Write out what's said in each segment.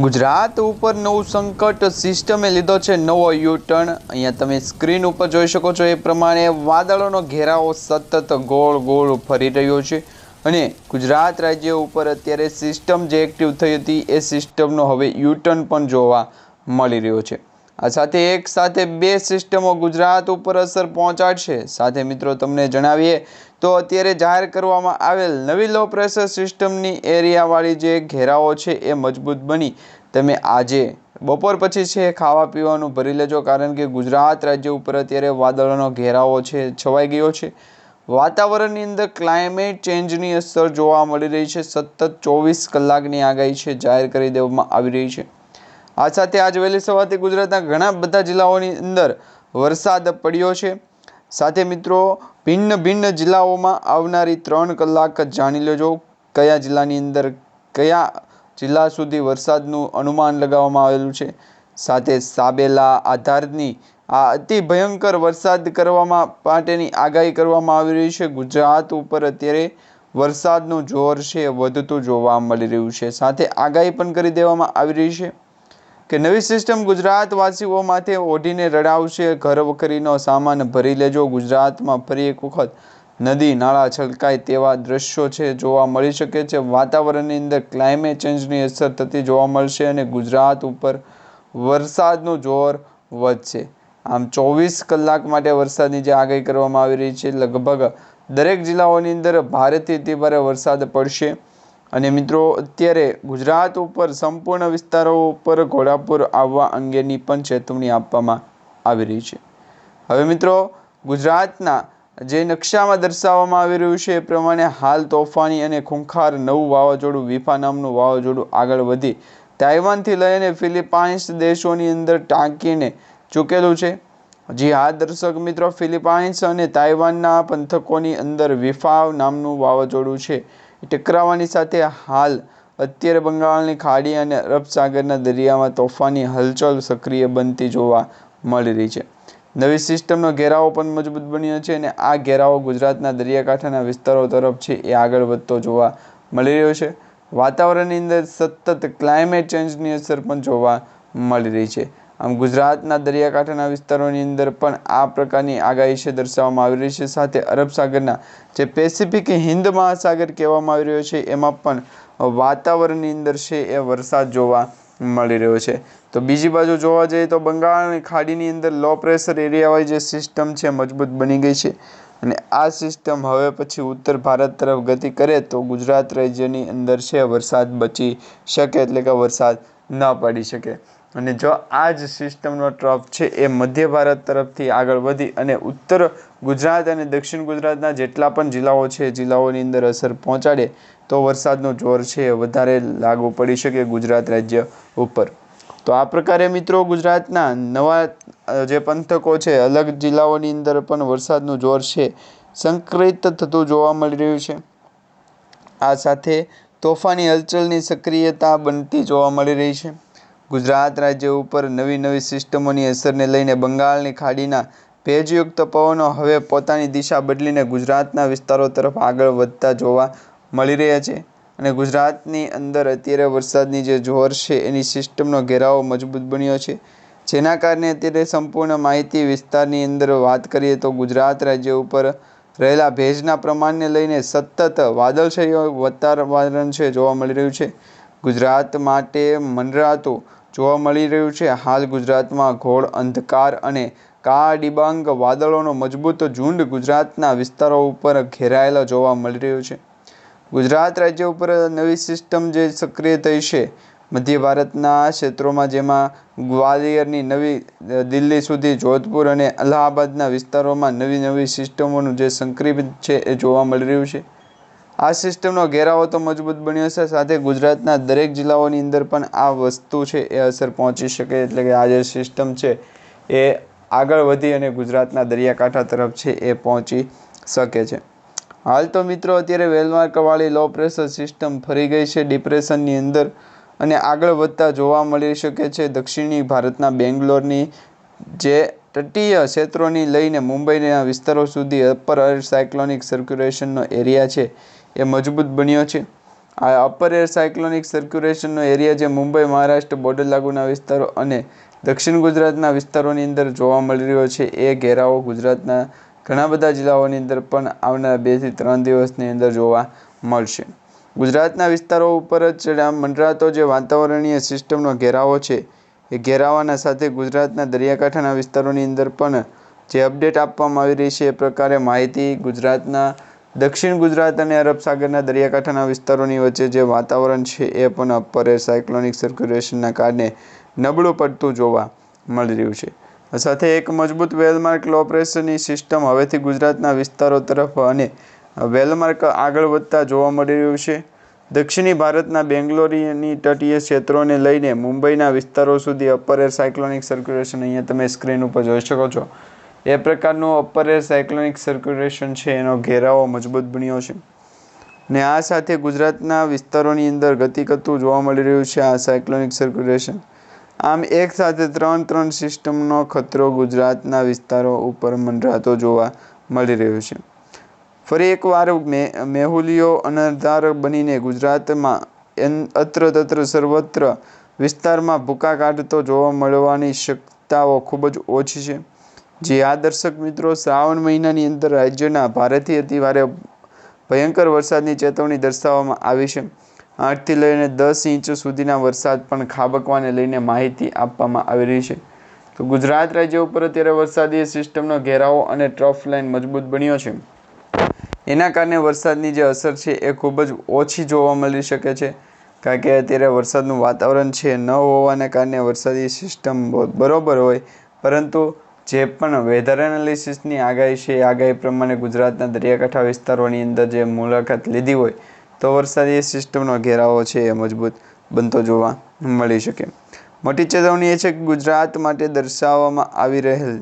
ગુજરાત ઉપર નવું સંકટ સિસ્ટમે લીધો છે નવો યુટર્ન. અહીંયા તમે સ્ક્રીન ઉપર જોઈ શકો છો એ પ્રમાણે વાદળોનો ઘેરાવો સતત ગોળ ગોળ ફરી રહ્યો છે. અને ગુજરાત રાજ્ય ઉપર અત્યારે સિસ્ટમ જે એક્ટિવ થઈ હતી એ સિસ્ટમનો હવે યુટર્ન પણ જોવા મળી રહ્યો છે. આ સાથે એક સાથે બે સિસ્ટમો ગુજરાત ઉપર અસર પહોંચાડશે. સાથે મિત્રો, તમને જણાવીએ તો અત્યારે જાહેર કરવામાં આવેલ નવી લો પ્રેશર સિસ્ટમની એરિયાવાળી જે ઘેરાઓ છે એ મજબૂત બની. તમે આજે બપોર પછી છે ખાવા પીવાનું ભરી લેજો કારણ કે ગુજરાત રાજ્ય ઉપર અત્યારે વાદળોનો ઘેરાવો છે, છવાઈ ગયો છે. વાતાવરણની અંદર ક્લાઇમેટ ચેન્જની અસર જોવા મળી રહી છે. સતત ચોવીસ કલાકની આગાહી છે જાહેર કરી દેવામાં આવી રહી છે. આ સાથે આજ વહેલી સવારથી ગુજરાતના ઘણા બધા જિલ્લાઓની અંદર વરસાદ પડ્યો છે. સાથે મિત્રો, ભિન્ન ભિન્ન જિલ્લાઓમાં આવનારી ત્રણ કલાક જાણી લેજો. કયા જિલ્લાની અંદર કયા જિલ્લા સુધી વરસાદનું અનુમાન લગાવવામાં આવેલું છે? સાથે સાબેલા આધારની આ અતિ ભયંકર વરસાદ કરવામાં માટેની આગાહી કરવામાં આવી રહી છે. ગુજરાત ઉપર અત્યારે વરસાદનું જોર છે, વધતું જોવા મળી રહ્યું છે. સાથે આગાહી પણ કરી દેવામાં આવી રહી છે. કે નવી સિસ્ટમ ગુજરાતવાસીઓ માથે ઓઢીને રડાવશે. ઘર વખરીનો સામાન ભરી લેજો. ગુજરાતમાં ફરી એક વખત નદી, નાળા છલકાય તેવા દ્રશ્યો છે જોવા મળી શકે છે. વાતાવરણની અંદર ક્લાઇમેટ ચેન્જની અસર થતી જોવા મળશે અને ગુજરાત ઉપર વરસાદનું જોર વધશે. આમ ચોવીસ કલાક માટે વરસાદની જે આગાહી કરવામાં આવી રહી છે, લગભગ દરેક જિલ્લાઓની અંદર ભારેથી અતિ ભારે વરસાદ પડશે. અને મિત્રો, અત્યારે ગુજરાત ઉપર સંપૂર્ણ વિસ્તારો ઉપર ઘોડાપુર આવવા અંગેની પણ ચેતવણી આપવામાં આવી રહી છે. હવે મિત્રો, ગુજરાતના જે નકશામાં દર્શાવવામાં આવી રહ્યું છે એ પ્રમાણે હાલ તોફાની અને ખૂંખાર નવું વાવાઝોડું, વિફા નામનું વાવાઝોડું આગળ વધી તાઇવાનથી લઈને ફિલિપાઇન્સ દેશોની અંદર ટાંકીને ચૂકેલું છે. જી હા, દર્શક મિત્રો, ફિલિપાઇન્સ અને તાઇવાનના પંથકોની અંદર વિફા નામનું વાવાઝોડું છે. ટકરાવાની સાથે હાલ અત્યારે બંગાળની ખાડી અને અરબ સાગરના દરિયામાં તોફાની હલચલ સક્રિય બનતી જોવા મળી રહી છે. નવી સિસ્ટમનો ઘેરાવો પણ મજબૂત બન્યો છે અને આ ઘેરાવો ગુજરાતના દરિયાકાંઠાના વિસ્તારો તરફ છે એ આગળ વધતો જોવા મળી રહ્યો છે. વાતાવરણની અંદર સતત ક્લાઇમેટ ચેન્જની અસર પણ જોવા મળી રહી છે. આમ ગુજરાતના દરિયાકાંઠાના વિસ્તારોની અંદર પણ આ પ્રકારની આગાહી છે દર્શાવવામાં આવી રહી છે. સાથે અરબ સાગરના જે પેસિફિક હિન્દ મહાસાગર કહેવામાં આવી રહ્યો છે, એમાં પણ વાતાવરણની અંદર છે એ વરસાદ જોવા મળી રહ્યો છે. તો બીજી બાજુ જોવા જઈએ તો બંગાળની ખાડીની અંદર લો પ્રેશર એરિયાવાળી જે સિસ્ટમ છે મજબૂત બની ગઈ છે. અને આ સિસ્ટમ હવે પછી ઉત્તર ભારત તરફ ગતિ કરે તો ગુજરાત રાજ્યની અંદર છે વરસાદ બચી શકે, એટલે કે વરસાદ ન પડી શકે. અને જો આ જ સિસ્ટમનો ટ્રફ છે, એ મધ્ય ભારત તરફથી આગળ વધી અને ઉત્તર ગુજરાત અને દક્ષિણ ગુજરાતના જેટલા પણ જિલ્લાઓ છે જિલ્લાઓની અંદર અસર પહોંચાડે તો વરસાદનું જોર છે, એ વધારે લાગુ પડી શકે ગુજરાત રાજ્ય ઉપર. તો આ પ્રકારે મિત્રો ગુજરાતના નવા જે પંથકો છે, અલગ જિલ્લાઓની અંદર પણ વરસાદનું જોર છે સંકલિત થતું જોવા મળી રહ્યું છે. આ સાથે તોફાની હલચલની સક્રિયતા બનતી જોવા મળી રહી છે. ગુજરાત રાજ્ય ઉપર નવી નવી સિસ્ટમોની અસરને લઈને બંગાળની ખાડીના ભેજયુક્ત પવનો હવે પોતાની દિશા બદલીને ગુજરાતના વિસ્તારો તરફ આગળ વધતા જોવા મળી રહ્યા છે. અને ગુજરાતની અંદર અત્યારે વરસાદની જે જોર છે, એની સિસ્ટમનો ઘેરાવો મજબૂત બન્યો છે. જેના કારણે અત્યારે સંપૂર્ણ માહિતી વિસ્તારની અંદર વાત કરીએ તો ગુજરાત રાજ્ય ઉપર રહેલા ભેજના પ્રમાણને લઈને સતત વાદળછાયું વાતાવરણ છે, જોવા મળી રહ્યું છે. ગુજરાત માટે મંડરાતું જોવા મળી રહ્યું છે. હાલ ગુજરાતમાં ઘોર અંધકાર અને કાળા ડિબાંગ વાદળોનો મજબૂત ઝુંડ ગુજરાતના વિસ્તારો ઉપર ઘેરાયેલો જોવા મળી રહ્યો છે. ગુજરાત રાજ્ય ઉપર નવી સિસ્ટમ જે સક્રિય થઈ છે, મધ્ય ભારતના ક્ષેત્રોમાં જેમાં ગ્વાલિયરની નવી, દિલ્હી સુધી જોધપુર અને અલ્હાબાદના વિસ્તારોમાં નવી નવી સિસ્ટમોનું જે સંક્રમિત છે એ જોવા મળી રહ્યું છે. આ સિસ્ટમનો ઘેરાવો તો મજબૂત બન્યો છે. સાથે ગુજરાતના દરેક જિલ્લાઓની અંદર પણ આ વસ્તુ છે એ અસર પહોંચી શકે એટલે કે આ જે સિસ્ટમ છે એ આગળ વધી અને ગુજરાતના દરિયાકાંઠા તરફ છે એ પહોંચી શકે છે. હાલ તો મિત્રો અત્યારે વેલમાર્કવાળી લો પ્રેશર સિસ્ટમ ફરી ગઈ છે. ડિપ્રેશનની અંદર અને આગળ વધતા જોવા મળી શકે છે. દક્ષિણી ભારતના બેંગ્લોરની જે તટીય ક્ષેત્રોની લઈને મુંબઈના વિસ્તારો સુધી અપર એર સાયક્લોનિક સર્ક્યુલેશનનો એરિયા છે. એ મજબૂત બન્યો છે. આ અપર એર સાયક્લોનિક સર્ક્યુલેશનનો એરિયા જે મુંબઈ, મહારાષ્ટ્ર બોર્ડર લાગુના વિસ્તારો અને દક્ષિણ ગુજરાતના વિસ્તારોની અંદર જોવા મળી રહ્યો છે. એ ઘેરાવો ગુજરાતના ઘણા બધા જિલ્લાઓની અંદર પણ આવનાર બેથી ત્રણ દિવસની અંદર જોવા મળશે. ગુજરાતના વિસ્તારો ઉપર જ મંડરાતો જે વાતાવરણીય સિસ્ટમનો ઘેરાવો છે, એ ઘેરાવાના સાથે ગુજરાતના દરિયાકાંઠાના વિસ્તારોની અંદર પણ જે અપડેટ આપવામાં આવી રહી છે એ પ્રકારે માહિતી ગુજરાતના દક્ષિણ ગુજરાત અને અરબ સાગરના દરિયાકાંઠાના વિસ્તારોની વચ્ચે જે વાતાવરણ છે એ પણ અપર એર સાયક્લોનિક સર્ક્યુલેશનના કારણે નબળું પડતું જોવા મળી રહ્યું છે. સાથે એક મજબૂત વેલમાર્ક લો પ્રેશરની સિસ્ટમ હવેથી ગુજરાતના વિસ્તારો તરફ અને વેલમાર્ક આગળ વધતા જોવા મળી રહ્યું છે. દક્ષિણી ભારતના બેંગ્લોરની તટીય ક્ષેત્રોને લઈને મુંબઈના વિસ્તારો સુધી અપર એર સાયક્લોનિક સર્ક્યુલેશન અહીંયા તમે સ્ક્રીન ઉપર જોઈ શકો છો. એ પ્રકારનું અપર એર સાયક્લોનિક સર્ક્યુલેશન છે, એનો ઘેરાવો મજબૂત બન્યો છે. ને આ સાથે ગુજરાતના વિસ્તારોની અંદર ગતિ કરતું જોવા મળી રહ્યું છે, આ સાયક્લોનિક સર્ક્યુલેશન આમ એક સાથે ત્રણ ત્રણ સિસ્ટમનો ખતરો ગુજરાતના વિસ્તારો ઉપર મંડરાતો જોવા મળી રહ્યો છે. ફરી એકવાર મેહુલીઓ અનધાર બનીને ગુજરાતમાં અત્ર તત્ર સર્વત્ર વિસ્તારમાં ભૂકા કાઢતો જોવા મળવાની શક્યતાઓ ખૂબ જ ઓછી છે. જે આ દર્શક મિત્રો શ્રાવણ મહિનાની અંદર રાજ્યના ભારેથી અતિભારે ભયંકર વરસાદની ચેતવણી દર્શાવવામાં આવી છે. આઠથી લઈને દસ ઇંચ સુધીના વરસાદ પણ ખાબકવાને લઈને માહિતી આપવામાં આવી રહી છે. તો ગુજરાત રાજ્ય ઉપર અત્યારે વરસાદી સિસ્ટમનો ઘેરાવો અને ટ્રફ લાઇન મજબૂત બન્યો છે. એના કારણે વરસાદની જે અસર છે એ ખૂબ જ ઓછી જોવા મળી શકે છે. કારણ કે અત્યારે વરસાદનું વાતાવરણ છે ન હોવાને કારણે વરસાદી સિસ્ટમ બરોબર હોય, પરંતુ જે પણ વેધર એનાલિસિસની આગાહી છે, એ આગાહી પ્રમાણે ગુજરાતના દરિયાકાંઠા વિસ્તારોની અંદર જે મુલાકાત લીધી હોય, તો વરસાદી સિસ્ટમનો ઘેરાવો છે એ મજબૂત બનતો જોવા મળી શકે. મોટી ચેતવણી એ છે કે ગુજરાત માટે દર્શાવવામાં આવી રહેલ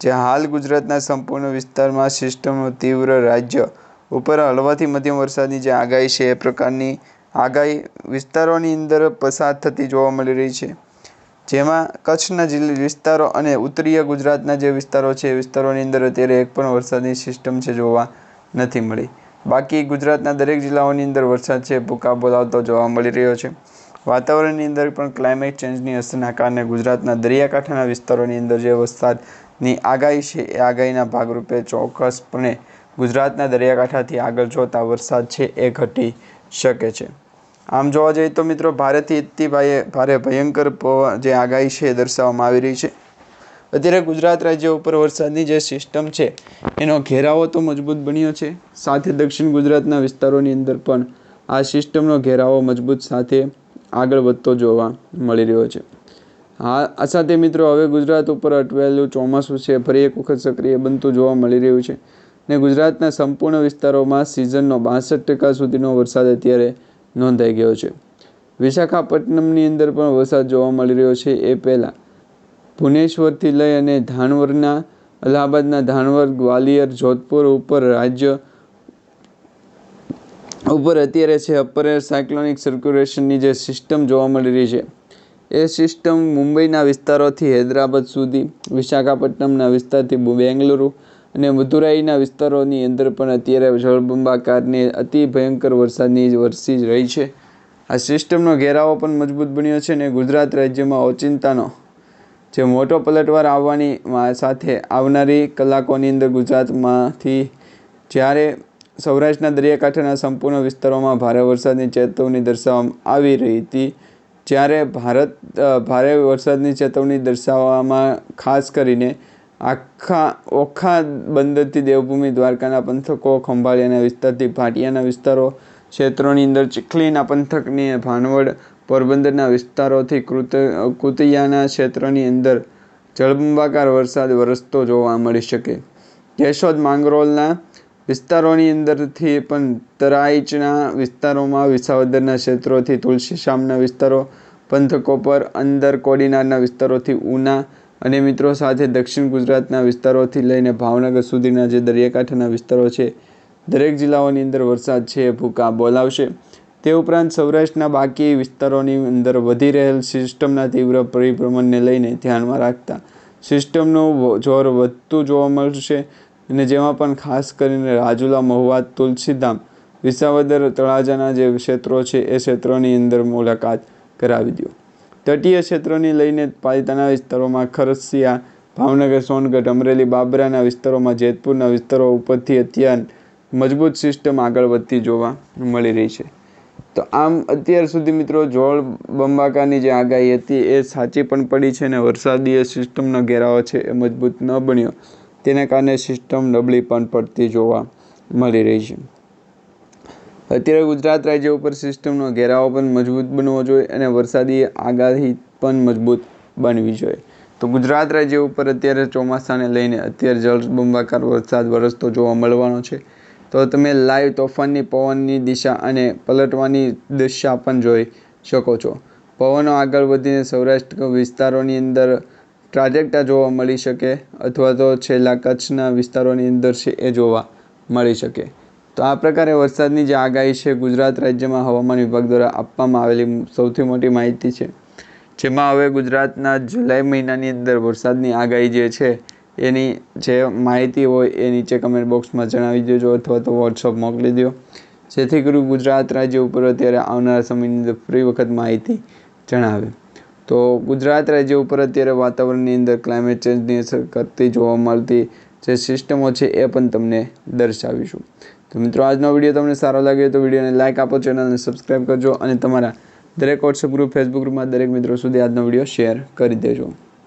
જે હાલ ગુજરાતના સંપૂર્ણ વિસ્તારમાં સિસ્ટમનું તીવ્ર રાજ્ય ઉપર હળવાથી મધ્યમ વરસાદની જે આગાહી છે, એ પ્રકારની આગાહી વિસ્તારોની અંદર પસાર થતી જોવા મળી રહી છે. જેમાં કચ્છના જિલ્લા વિસ્તારો અને ઉત્તરીય ગુજરાતના જે વિસ્તારો છે, એ વિસ્તારોની અંદર અત્યારે એક પણ વરસાદની સિસ્ટમ છે જોવા નથી મળી. બાકી ગુજરાતના દરેક જિલ્લાઓની અંદર વરસાદ છે ભૂકા બોલાવતો જોવા મળી રહ્યો છે. વાતાવરણની અંદર પણ ક્લાઇમેટ ચેન્જની અસરના કારણે ગુજરાતના દરિયાકાંઠાના વિસ્તારોની અંદર જે વરસાદની આગાહી છે, એ આગાહીના ભાગરૂપે ચોક્કસપણે ગુજરાતના દરિયાકાંઠાથી આગળ જોતા વરસાદ છે, એ ઘટી શકે છે. આમ જોવા જઈએ તો મિત્રો ભારેથી અતિ ભારે ભયંકર જે આગાહી છે એ દર્શાવવામાં આવી રહી છે. અત્યારે ગુજરાત રાજ્ય ઉપર વરસાદની જે સિસ્ટમ છે, એનો ઘેરાવો તો મજબૂત બન્યો છે. સાથે દક્ષિણ ગુજરાતના વિસ્તારોની અંદર પણ આ સિસ્ટમનો ઘેરાવો મજબૂત સાથે આગળ વધતો જોવા મળી રહ્યો છે. હા, આ સાથે મિત્રો હવે ગુજરાત ઉપર અટવાયેલું ચોમાસું છે, ફરી એક વખત સક્રિય બનતું જોવા મળી રહ્યું છે. ને ગુજરાતના સંપૂર્ણ વિસ્તારોમાં સિઝનનો બાસઠ ટકા સુધીનો વરસાદ અત્યારે નોંધાઈ ગયો છે. વિશાખાપટ્ટનમની અંદર પણ વરસાદ જોવા મળી રહ્યો છે. એ પહેલાં ભુવનેશ્વરથી લઈ અને ધાનવરના, અલ્હાબાદના ધાનવર, ગ્વાલિયર, જોધપુર ઉપર રાજ્ય ઉપર અત્યારે છે અપર એર સાયક્લોનિક સર્ક્યુલેશનની જે સિસ્ટમ જોવા મળી રહી છે. એ સિસ્ટમ મુંબઈના વિસ્તારોથી હૈદરાબાદ સુધી, વિશાખાપટ્ટનમના વિસ્તારથી બેંગલુરુ અને મદુરાઈના વિસ્તારોની અંદર પણ અત્યારે જળબંબાકારની અતિ ભયંકર વરસાદની વરસી જ રહી છે. આ સિસ્ટમનો ઘેરાવો પણ મજબૂત બન્યો છે અને ગુજરાત રાજ્યમાં ઓચિંતાનો જે મોટો પલટવાર આવવાની સાથે આવનારી કલાકોની અંદર ગુજરાતમાંથી જ્યારે સૌરાષ્ટ્રના દરિયાકાંઠાના સંપૂર્ણ વિસ્તારોમાં ભારે વરસાદની ચેતવણી દર્શાવવામાં આવી રહી હતી, જ્યારે ભારત ભારે વરસાદની ચેતવણી દર્શાવવામાં ખાસ કરીને આખા, ઓખા બંદરથી દેવભૂમિ, દ્વારકાના પંથકો, ખંભાળિયાના વિસ્તારથી ભાટિયાના વિસ્તારો, ક્ષેત્રોની અંદર ચીખલીના પંથકની ભાનવડ પોરબંદરના વિસ્તારોથી કૃત, કુતિયાના ક્ષેત્રની અંદર જળબંબાકાર વરસાદ વરસતો જોવા મળી શકે. કેશોદ માંગરોળના વિસ્તારોની અંદરથી પણ તરાઈચના વિસ્તારોમાં વિસાવદરના ક્ષેત્રોથી તુલસીશામના વિસ્તારો, પંથકો પર અંદર કોડીનારના વિસ્તારોથી ઉના અને મિત્રો, સાથે દક્ષિણ ગુજરાતના વિસ્તારોથી લઈને ભાવનગર સુધીના જે દરિયાકાંઠાના વિસ્તારો છે, દરેક જિલ્લાઓની અંદર વરસાદ છે એ ભૂકા બોલાવશે. તે ઉપરાંત સૌરાષ્ટ્રના બાકી વિસ્તારોની અંદર વધી રહેલ સિસ્ટમના તીવ્ર પરિભ્રમણને લઈને ધ્યાનમાં રાખતા સિસ્ટમનું જોર વધતું જોવા મળશે. અને જેમાં પણ ખાસ કરીને રાજુલા, મહુવા, તુલસીધામ, વિસાવદર તળાજાના જે ક્ષેત્રો છે, એ ક્ષેત્રોની અંદર મુલાકાત કરાવી દો. તટીય ક્ષેત્રોની લઈને પાલિતાના વિસ્તારોમાં ખરસિયા, ભાવનગર, સોનગઢ, અમરેલી, બાબરાના વિસ્તારોમાં જેતપુરના વિસ્તારો ઉપરથી અત્યાર મજબૂત સિસ્ટમ આગળ વધતી જોવા મળી રહી છે. તો આમ અત્યાર સુધી મિત્રો જોળ બંબાકાની જે આગાહી હતી એ સાચી પણ પડી છે અને વરસાદીય સિસ્ટમનો ઘેરાવો છે એ મજબૂત ન બન્યો. તેના કારણે સિસ્ટમ નબળી પણ પડતી જોવા મળી રહી છે. અત્યારે ગુજરાત રાજ્ય ઉપર સિસ્ટમનો ઘેરાવો પણ મજબૂત બનવો જોઈએ અને વરસાદી આગાહી પણ મજબૂત બનવી જોઈએ. તો ગુજરાત રાજ્ય ઉપર અત્યારે ચોમાસાને લઈને અત્યારે જળબંબાકાર વરસાદ વરસતો જોવા મળવાનો છે. તો તમે લાઈવ તોફાનની, પવનની દિશા અને પલટવાની દિશા પણ જોઈ શકો છો. પવનો આગળ વધીને સૌરાષ્ટ્ર વિસ્તારોની અંદર ટ્રાજેક્ટા જોવા મળી શકે અથવા તો છેલ્લા કચ્છના વિસ્તારોની અંદર છે એ જોવા મળી શકે. તો આ પ્રકારે વરસાદની જે આગાહી છે, ગુજરાત રાજ્યમાં હવામાન વિભાગ દ્વારા આપવામાં આવેલી સૌથી મોટી માહિતી છે, જેમાં હવે ગુજરાતના જુલાઈ મહિનાની અંદર વરસાદની આગાહી જે છે, એની જે માહિતી હોય એ નીચે કમેન્ટ બોક્સમાં જણાવી દેજો અથવા તો વોટ્સઅપ મોકલી દો. જેથી કરી ગુજરાત રાજ્ય ઉપર અત્યારે આવનારા સમયની અંદર ફરી વખત માહિતી જણાવે. તો ગુજરાત રાજ્ય ઉપર અત્યારે વાતાવરણની અંદર ક્લાઇમેટ ચેન્જની અસર કરતી જોવા મળતી જે સિસ્ટમો છે એ પણ તમને દર્શાવીશું. તો મિત્રો, આજનો વીડિયો તમને સારો લાગે તો વિડીયોને લાઇક આપો ચેનલને સબસ્ક્રાઈબ કરજો અને તમારા દરેક વોટ્સઅપ ગ્રુપ ફેસબુક ગ્રુપમાં દરેક મિત્રો સુધી આજનો વીડિયો શેર કરી દેજો.